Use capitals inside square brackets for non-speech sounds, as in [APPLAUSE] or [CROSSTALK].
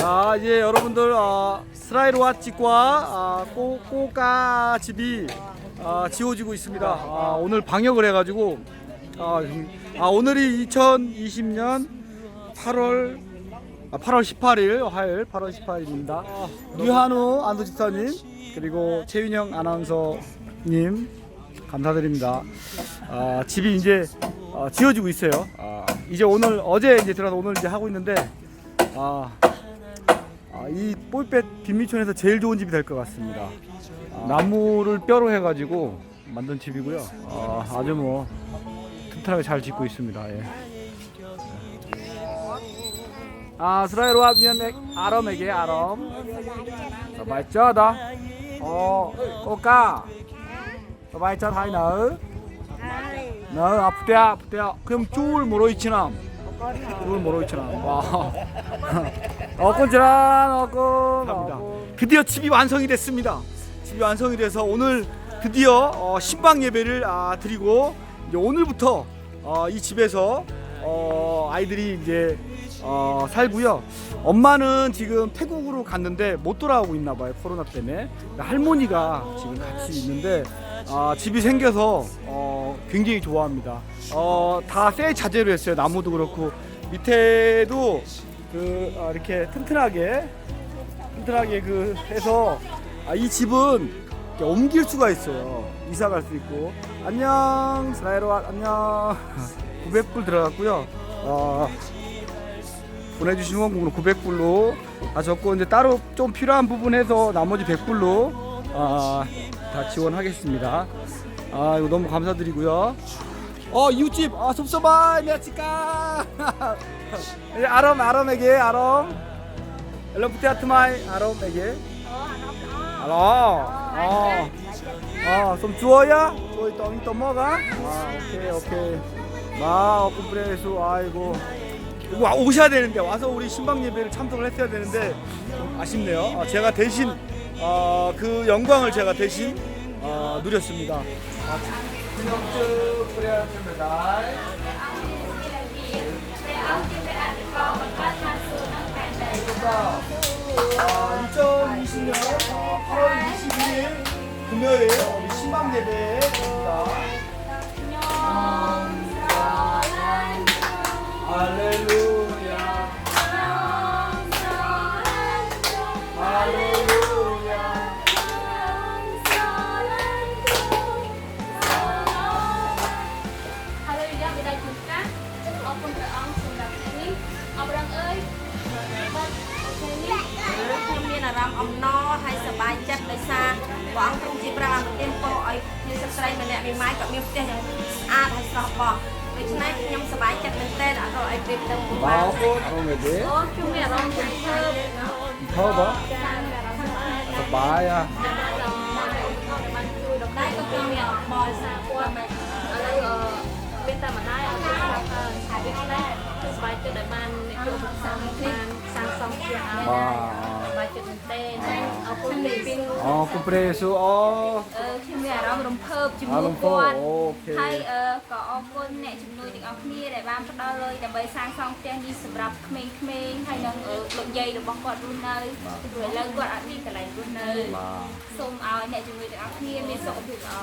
자 이제 여러분들 어, 스라이로와 집과 아, 꼬, 꼬까 집이 아, 지워지고 있습니다. 아, 오늘 방역을 해가지고 아, 아, 오늘이 2020년 8월 아, 8월 18일 화요일 8월 18일입니다. 류한우 안도집사님 그리고 최윤영 아나운서님 감사드립니다. 아, 집이 이제 어, 지어지고 있어요. 아, 이제 오늘 어제 이제 들어서 오늘 이제 하고 있는데 아, 아, 이 뽀이뱃 빈미촌에서 제일 좋은 집이 될 것 같습니다. 아, 나무를 뼈로 해가지고 만든 집이고요. 아, 아주 뭐 튼튼하게 잘 짓고 있습니다. 예. Này kia Arom. Rồi bài chết đó. Ồ, Coca. Rồi bài chết hai nữ. Nữ 앞대 앞대. 그럼 줄 모로 있지나. 줄 모로 있지나. 와. [LAUGHS] 어꾼지란 어꾼. 드디어 집이 완성이 됐습니다. 집이 완성이 돼서 오늘 드디어 어, 신방 예배를 아, 드리고 이제 오늘부터 어, 이 집에서 어, 아이들이 이제 어, 살고요. 엄마는 지금 태국으로 갔는데 못 돌아오고 있나 봐요. 코로나 때문에. 할머니가 지금 같이 있는데 아, 집이 생겨서 어, 굉장히 좋아합니다. 어, 다 새 자재로 했어요. 나무도 그렇고 밑에도 그 아, 이렇게 튼튼하게 튼튼하게 그 해서 아, 이 집은 옮길 수가 있어요. 이사 갈 수 있고. 안녕, 스라이로 안녕. [LAUGHS] 900불 들어갔고요. 어, 보내주신 원금으로 900불로 다 적고 이제 따로 좀 필요한 부분에서 나머지 100불로 아, 다 지원하겠습니다. 아 이거 너무 감사드리고요. 어 이웃집 아 섭섭아 내치까 아롬 아롬에게 아롬 엘로프테아트마이 아롬에게 아롬 어. 아, 좀 주워야? 주워 또, 또 먹어? 아, 오케이, 오케이. 아, 컴프레스, 아이고. 와, 오셔야 되는데, 와서 우리 신방 예배를 참석을 했어야 되는데, 좀 아쉽네요. 아, 제가 대신, 어, 그 영광을 제가 대신, 어, 누렸습니다. 아, 그래야 됩니다. 아, 2020년 8월 22일 금요일 우리 신방 예배입니다. ថ្ងៃនេះខ្ញុំមានអារម្មណ៍អំណរហើយសប្បាយចិត្តដោយសារព្រះអង្គទ្រង់ជាព្រះអនុទានពរឲ្យខ្ញុំសិស្សស្រីម្នាក់មានម៉ាយក៏មានផ្ទះយ៉ាងស្អាតហើយស្រស់បោះដូច្នេះខ្ញុំសប្បាយចិត្តមែនទែនអត់រកឲ្យព្រៀបទៅមកបានអូនអូនទេអូខ្ញុំមានអារម្មណ៍ថាធើបធើបសប្បាយអ្ហាដែរក៏គឺមានបលសាគាត់មិនឥឡូវមានតែម្ដាយអត់ទេថាវាដែរគឺស្បែកចិត្តដែលបានអ្នកគ្រូសាស្ត្រនេះ សាងសង់ជាអោបាទចិត្តទេអរគុណព្រះយេស៊ូវអរគុណព្រះយេស៊ូវអូអឺខ្ញុំមានអារម្មណ៍រំភើបជាមួយគាត់ហើយអឺក៏អរគុណអ្នកជំនួយទាំងអស់គ្នាដែលបានផ្ដល់លុយដើម្បីសាងសង់ផ្ទះនេះសម្រាប់ក្មេងៗហើយនិងលោកយាយរបស់គាត់រស់នៅព្រោះឥឡូវគាត់អត់មានកន្លែងរស់នៅសូមឲ្យអ្នកជំនួយទាំងអស់គ្នាមានសុខភាពល្អ